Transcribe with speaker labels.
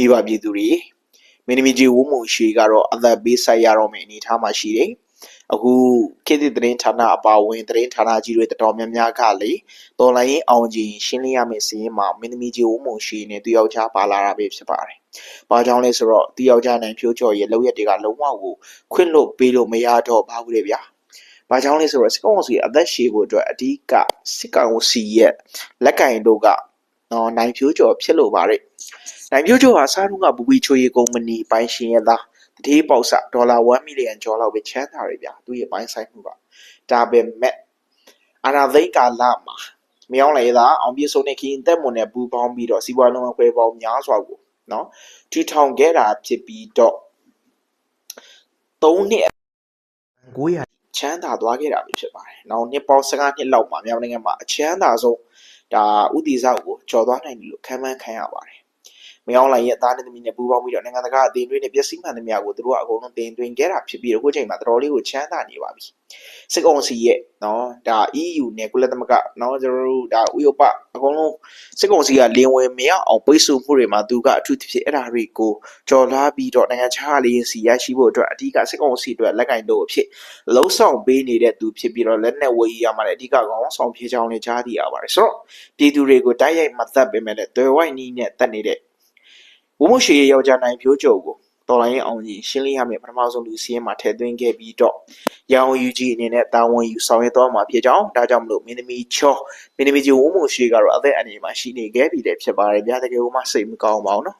Speaker 1: မိဘပြည်သူတွေမင်းသမီးကြီးဝုံမုံရွှေကတော့အသက်ပေးဆိုင်ရတော့မယ့်အနေအထားမှာရှိတယ်အခုခေတ်သစ်သတင်းဌာနအပါအဝင်သတင်းဌာနကြီးတွေတော်တော်များများကလေတော်လိုင်းရင်အောင်ကြီးရှင်းလင်းရမယ့်စီးရင်မှာမင်းသမီးကြီးဝုံမုံရွှေနဲ့သူယောက်ျားပါလာတာပဲဖြစ်ပါတယ်။ဘာကြောင့်လဲဆိုတော့သူယောက်ျားနိုင်ဖြိုးကျော်ရဲ့လောက်ရက်တွေကလုံးဝကိုခွင့်လွတ်ပေးလို့မရတော့ပါဘူးလေဗျာ။ဘာကြောင့်လဲဆိုတော့စစ်ကောင်စီအသက်ရှည်ဖို့အတွက်အဓိကစစ်ကောင်စီရဲ့လက်ကင်တို့က နော်နိုင်ဖြိုးကျော်ဖြစ်လို့ပါတယ်။နိုင်ဖြိုးကျော်ဟာစားထုံးကဘူဘီချိုရီကုမ္ပဏီပိုင်ရှင်ရဲ့သားတတိပေါက်စဒေါ်လာ1မီလီယံကျော်လောက်ပဲချမ်းသာရဗျာသူ့ရဲ့ပိုင်ဆိုင်မှုကဒါပေမဲ့အာနာသိန်းကာလမှာမြောင်းလေသာအောင်ပြည့်စုံတဲ့ခရင်တက်မွန်နဲ့ပူပေါင်းပြီးတော့စီးပွားလုံးဝခွဲပေါင်းများစွာကိုနော်ထူထောင်ခဲ့တာဖြစ်ပြီးတော့၃နှစ်900ချမ်းသာသွားခဲ့တာပဲဖြစ်ပါတယ်။နောက်နှစ်ပေါင်း15နှစ်လောက်မှာမြောင်းနိုင်ငံမှာအချမ်းသာဆုံး ဒါဥတီဆောက်ကိုကျော်သွားနိုင်တယ်လို့ခံမှန်းခံရပါတယ်။မြောင်းလိုင်ရဲ့သားနဲ့သမီးနဲ့ပူးပေါင်းပြီးတော့နိုင်ငံတကာအသင်းတွေနဲ့ပျက်စီးမှန်သမျှကိုသူတို့ကအကုန်လုံးတင်သွင်းခဲ့တာဖြစ်ပြီးတော့အခုချိန်မှာတော်တော်လေးကိုချမ်းသာနေပါပြီ။ စစ်ကောင်စီရဲ့နော်ဒါ EU နဲ့ကုလသမဂ္ဂနော်ကျွန်တော်တို့ဒါဥရောပအကုန်လုံးစစ်ကောင်စီကလင်းဝင်မရအောင်ပိတ်ဆို့မှုတွေမှာသူကအထူးသဖြင့်အဲ့ဒါတွေကိုကြော်လားပြီးတော့နိုင်ငံခြားလေးစီရရှိဖို့အတွက်အဓိကစစ်ကောင်စီအတွက်လက်ကင်တို့အဖြစ်လှုံ့ဆော်ပေးနေတဲ့သူဖြစ်ပြီးတော့လက်နက်ဝယ်ရမှာလည်းအဓိကကောင်းဆောင်ဖြေချောင်းနဲ့ကြားသိရပါတယ်ဆိုတော့ပြည်သူတွေကိုတိုက်ရိုက်မသက်ပေမဲ့လည်းသွယ်ဝိုက်နီးနဲ့တက်နေတဲ့ဝမို့ရှိရဲ့ယောက်ျားနိုင်ဖြိုးကျော်ကို တော်လိုင်းရင်အောင်ကြီးရှင်းလင်းရမယ့်ပထမဆုံးလူစီးရင်မှာထည့်သွင်းခဲ့ပြီးတော့ရောင်ယူကြီးအနေနဲ့တာဝန်ယူဆောင်ရွက်သွားမှာဖြစ်ကြောင်းဒါကြောင့်မလို့မင်းသမီးချောမင်းသမီးကြီးဝမို့ရှိကတော့အသက်အန္တရာယ်မှာရှိနေခဲ့ပြီတဲ့ဖြစ်ပါတယ်ဗျာတကယ်လို့မှစိတ်မကောင်းပါဘူးနော်